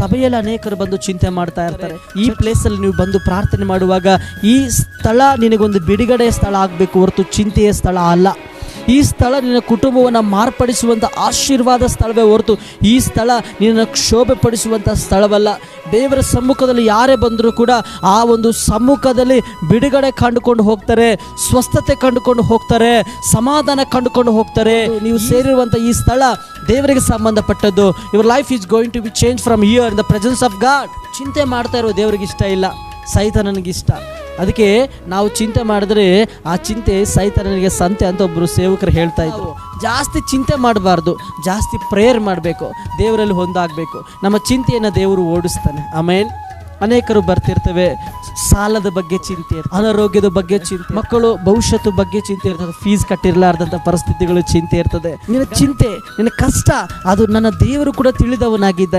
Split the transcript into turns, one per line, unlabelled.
ಸಭೆಯಲ್ಲಿ ಅನೇಕರು ಬಂದು ಚಿಂತೆ ಮಾಡ್ತಾ ಇರ್ತಾರೆ. ಈ ಪ್ಲೇಸಲ್ಲಿ ನೀವು ಬಂದು ಪ್ರಾರ್ಥನೆ ಮಾಡುವಾಗ ಈ ಸ್ಥಳ ನಿನಗೊಂದು ಬಿಡುಗಡೆಯ ಸ್ಥಳ ಆಗಬೇಕು ಹೊರತು ಚಿಂತೆಯ ಸ್ಥಳ ಅಲ್ಲ. ಈ ಸ್ಥಳ ನಿನ್ನ ಕುಟುಂಬವನ್ನು ಮಾರ್ಪಡಿಸುವಂಥ ಆಶೀರ್ವಾದ ಸ್ಥಳವೇ ಹೊರತು ಈ ಸ್ಥಳ ನಿನ್ನ ಕ್ಷೋಭೆ ಪಡಿಸುವಂಥ ಸ್ಥಳವಲ್ಲ. ದೇವರ ಸಮ್ಮುಖದಲ್ಲಿ ಯಾರೇ ಬಂದರೂ ಕೂಡ ಆ ಒಂದು ಸಮ್ಮುಖದಲ್ಲಿ ಬಿಡುಗಡೆ ಕಂಡುಕೊಂಡು ಹೋಗ್ತಾರೆ ಸ್ವಸ್ಥತೆ ಕಂಡುಕೊಂಡು ಹೋಗ್ತಾರೆ ಸಮಾಧಾನ ಕಂಡುಕೊಂಡು ಹೋಗ್ತಾರೆ. ನೀವು ಸೇರಿರುವಂಥ ಈ ಸ್ಥಳ ದೇವರಿಗೆ ಸಂಬಂಧಪಟ್ಟದ್ದು. Your life is going to be change from here in the presence of God ಚಿಂತೆ ಮಾಡ್ತಾ ಇರೋ ದೇವರಿಗೆ ಇಷ್ಟ ಇಲ್ಲ ಸಹಿತ ಇಷ್ಟ ಅದಕ್ಕೆ ನಾವು ಚಿಂತೆ ಮಾಡಿದ್ರೆ ಆ ಚಿಂತೆ ಸೈತಾನನಿಗೆ ಸಂತೆ ಅಂತ ಒಬ್ಬರು ಸೇವಕರು ಹೇಳ್ತಾ ಇದ್ರು. ಜಾಸ್ತಿ ಚಿಂತೆ ಮಾಡಬಾರ್ದು ಜಾಸ್ತಿ ಪ್ರೇಯರ್ ಮಾಡಬೇಕು ದೇವರಲ್ಲಿ ಹೊಂದಾಗಬೇಕು ನಮ್ಮ ಚಿಂತೆಯನ್ನು ದೇವರು ಓಡಿಸ್ತಾನೆ. ಆಮೇಲೆ ಅನೇಕರು ಬರ್ತಿರ್ತವೆ. ಸಾಲದ ಬಗ್ಗೆ ಚಿಂತೆ ಇರ್ತದೆ ಅನಾರೋಗ್ಯದ ಬಗ್ಗೆ ಚಿಂತೆ ಮಕ್ಕಳು ಭವಿಷ್ಯದ ಬಗ್ಗೆ ಚಿಂತೆ ಇರ್ತದೆ. ಫೀಸ್ ಕಟ್ಟಿರಲಾರ್ದಂಥ ಪರಿಸ್ಥಿತಿಗಳು ಚಿಂತೆ ಇರ್ತದೆ. ನಿನ್ನ ಚಿಂತೆ ನಿನ್ನ ಕಷ್ಟ ಅದು ನನ್ನ ದೇವರು ಕೂಡ ತಿಳಿದವನಾಗಿದ್ದಾನೆ.